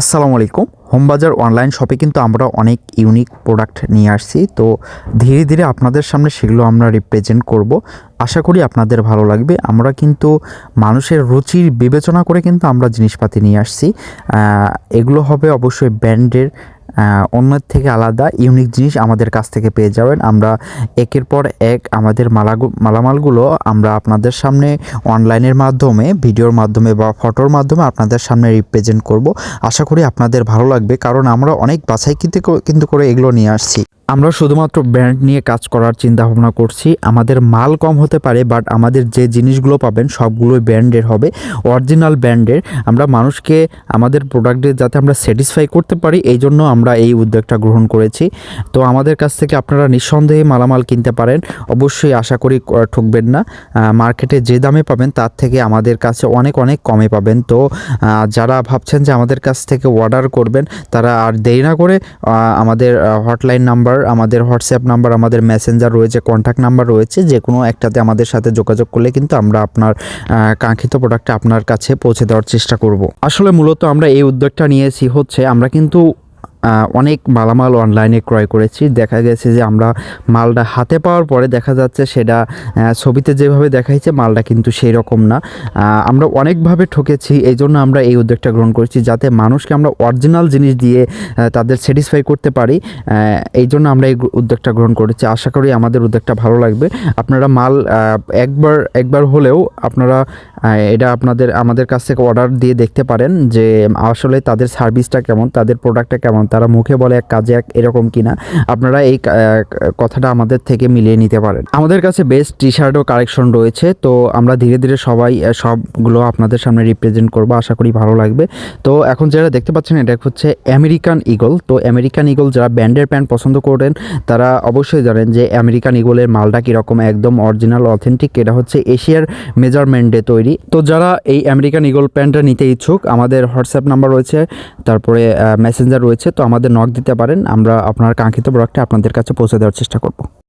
আসসালামু আলাইকুম। হোমবাজার অনলাইন শপে কিন্তু আমরা অনেক ইউনিক প্রোডাক্ট নিয়ে আসছি। তো ধীরে ধীরে আপনাদের সামনে সেগুলো আমরা রিপ্রেজেন্ট করব। আশা করি আপনাদের ভালো লাগবে। আমরা কিন্তু মানুষের রুচির বিবেচনা করে কিন্তু আমরা জিনিসপাতি নিয়ে আসছি। এগুলো হবে অবশ্যই ব্র্যান্ডের অন্যের থেকে আলাদা ইউনিক জিনিস আমাদের কাছ থেকে পেয়ে যাবেন। আমরা একের পর এক আমাদের মালাগু, মালামালগুলো আমরা আপনাদের সামনে অনলাইনের মাধ্যমে ভিডিওর মাধ্যমে বা ফটোর মাধ্যমে আপনাদের সামনে রিপ্রেজেন্ট করব। আশা করি আপনাদের ভালো লাগবে, কারণ আমরা অনেক বাছাই কিন্তু কিন্তু করে এগুলো নিয়ে আসছি। আমরা শুধুমাত্র ব্র্যান্ড নিয়ে কাজ করার চিন্তা ভাবনা করছি। আমাদের মাল কম হতে পারে বাট আমাদের যে জিনিসগুলো পাবেন সবগুলোই ব্র্যান্ডের হবে। অরিজিনাল ব্র্যান্ডের আমরা মানুষকে আমাদের প্রোডাক্টে যাতে আমরা স্যাটিসফাই করতে পারি, এই জন্য আমরা এই উদ্যোগটা গ্রহণ করেছি। তো আমাদের কাছ থেকে আপনারা নিঃসন্দেহে মালামাল কিনতে পারেন। অবশ্যই আশা করি ঠকবেন না। মার্কেটে যে দামে পাবেন, তার থেকে আমাদের কাছে অনেক অনেক কমে পাবেন। তো যারা ভাবছেন যে আমাদের কাছ থেকে অর্ডার করবেন, তারা আর দেরি না করে আমাদের হটলাইন নাম্বার আমাদের হোয়াটসঅ্যাপ নাম্বার আমাদের মেসেঞ্জার রয়েছে কন্ট্যাক্ট নাম্বার রয়েছে, যে কোনো একটাতে আমাদের সাথে যোগাযোগ করলে কিন্তু আমরা আপনার কাঙ্ক্ষিত প্রোডাক্টটা আপনার কাছে পৌঁছে দেওয়ার চেষ্টা করব। আসলে মূলত আমরা এই উদ্যোগটা নিয়েছি, হচ্ছে আমরা কিন্তু অনেক মালামাল অনলাইনে ক্রয় করেছি। দেখা গেছে যে আমরা মালটা হাতে পাওয়ার পরে দেখা যাচ্ছে সেটা ছবিতে যেভাবে দেখাইছে মালটা কিন্তু সেই রকম না আমরা অনেকভাবে ঠকেছি এই জন্য আমরা এই উদ্যোগটা গ্রহণ করেছি যাতে মানুষকে আমরা অরিজিনাল জিনিস দিয়ে তাদের স্যাটিসফাই করতে পারি। এই জন্য আমরা এই উদ্যোগটা গ্রহণ করেছি। আশা করি আমাদের উদ্যোগটা ভালো লাগবে। আপনারা মাল একবার একবার হলেও আপনারা এটা আপনাদের, আমাদের কাছ থেকে অর্ডার দিয়ে দেখতে পারেন যে আসলে তাদের সার্ভিসটা কেমন, তাদের প্রোডাক্টটা কেমন। তারা মুখে বলে এক কাজে এক এরকম কিনা, আপনারা এই কথাটা আমাদের থেকে মিলিয়ে নিতে পারেন। আমাদের কাছে বেস্ট টি শার্টও কালেকশন রয়েছে, তো আমরা ধীরে ধীরে সবাই সবগুলো আপনাদের সামনে রিপ্রেজেন্ট করব, আশা করি ভালো লাগবে। তো এখন যারা দেখতে পাচ্ছেন, এটা হচ্ছে আমেরিকান ইগল তো আমেরিকান ইগল যারা ব্যান্ডের প্যান্ট পছন্দ করেন তারা অবশ্যই জানেন যে আমেরিকান ইগলের মালটা কীরকম একদম অরিজিনাল অথেন্টিক এটা হচ্ছে এশিয়ার মেজারমেন্টে তৈরি। তো যারা এই আমেরিকান ইগল প্যান্টটা নিতে ইচ্ছুক, আমাদের হোয়াটসঅ্যাপ নাম্বার রয়েছে, তারপরে মেসেঞ্জার রয়েছে, তো আমাদের নক দিতে পারেন আমরা আপনার কাঙ্ক্ষিত প্রোডাক্টটি আপনাদের কাছে পৌঁছে দেওয়ার চেষ্টা করব।